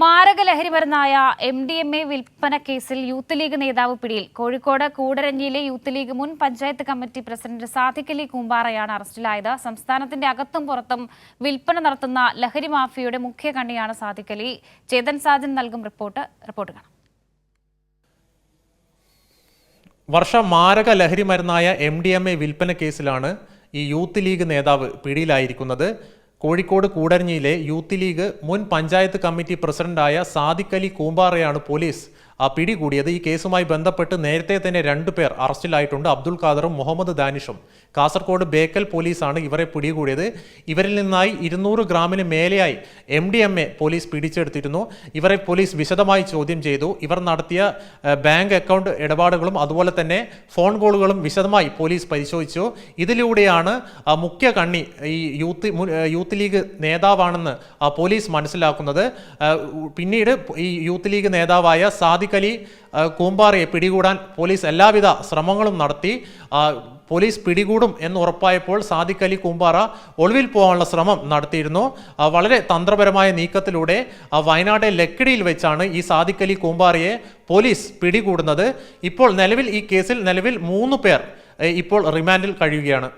മാരക ലഹരി മരുന്നായ എം ഡി എം എ വിൽപ്പന കേസിൽ യൂത്ത് ലീഗ് നേതാവ് പിടിയിൽ. കോഴിക്കോട് കൂടരഞ്ഞിയിലെ യൂത്ത് ലീഗ് മുൻ പഞ്ചായത്ത് കമ്മിറ്റി പ്രസിഡന്റ് അലി കൂമ്പാറയാണ് അറസ്റ്റിലായത്. സംസ്ഥാനത്തിന്റെ അകത്തും പുറത്തും വിൽപ്പന നടത്തുന്ന ലഹരി മാഫിയയുടെ മുഖ്യ കണ്ണിയാണ് അലി. ചേതൻ സാജൻ നൽകും റിപ്പോർട്ട്. റിപ്പോർട്ട് കാണാം. വർഷ മാരക ലഹരി മരുന്നായ എം ഡി എം എ വിൽപ്പന കേസിലാണ് ഈ യൂത്ത് ലീഗ് നേതാവ് പിടിയിലായിരിക്കുന്നത്. കോഴിക്കോട് കൂടരഞ്ഞിയിലെ യൂത്ത് ലീഗ് മുൻ പഞ്ചായത്ത് കമ്മിറ്റി പ്രസിഡന്റായ സാദിഖലി കൂമ്പാറയാണ് പോലീസ് പിടികൂടിയത് ഈ കേസുമായി ബന്ധപ്പെട്ട് നേരത്തെ തന്നെ രണ്ടു പേർ അറസ്റ്റിലായിട്ടുണ്ട്. അബ്ദുൾ ഖാദറും മുഹമ്മദ് ദാനിഷും. കാസർഗോഡ് ബേക്കൽ പോലീസാണ് ഇവരെ പിടികൂടിയത് ഇവരിൽ നിന്നായി ഇരുന്നൂറ് ഗ്രാമിന് മേലെയായി M D M A police പിടിച്ചെടുത്തിരുന്നു. ഇവരെ പോലീസ് വിശദമായി ചോദ്യം ചെയ്തു. ഇവർ നടത്തിയ ബാങ്ക് അക്കൗണ്ട് ഇടപാടുകളും അതുപോലെ തന്നെ ഫോൺ കോളുകളും വിശദമായി പോലീസ് പരിശോധിച്ചു. ഇതിലൂടെയാണ് മുഖ്യ കണ്ണി ഈ യൂത്ത് യൂത്ത് ലീഗ് നേതാവാണെന്ന് പോലീസ് മനസ്സിലാക്കുന്നത്. പിന്നീട് ഈ യൂത്ത് ലീഗ് നേതാവായ സാദിഖ് അലി ആ, കൂമ്പാറയെ പിടികൂടാൻ പോലീസ് എല്ലാവിധ ശ്രമങ്ങളും നടത്തി. പോലീസ് പിടികൂടും എന്ന് ഉറപ്പായപ്പോൾ സാദിഖ് അലി കൂമ്പാറ ഒളിവിൽ പോകാനുള്ള ശ്രമം നടത്തിയിരുന്നു. വളരെ തന്ത്രപരമായ നീക്കത്തിലൂടെ വയനാട്ടെ ലക്കിടിയിൽ വെച്ചാണ് ഈ സാദിഖ് അലി കൂമ്പാറയെ പോലീസ് പിടികൂടുന്നത്. ഇപ്പോൾ നിലവിൽ ഈ കേസിൽ നിലവിൽ മൂന്ന് പേർ ഇപ്പോൾ റിമാൻഡിൽ കഴിയുകയാണ്.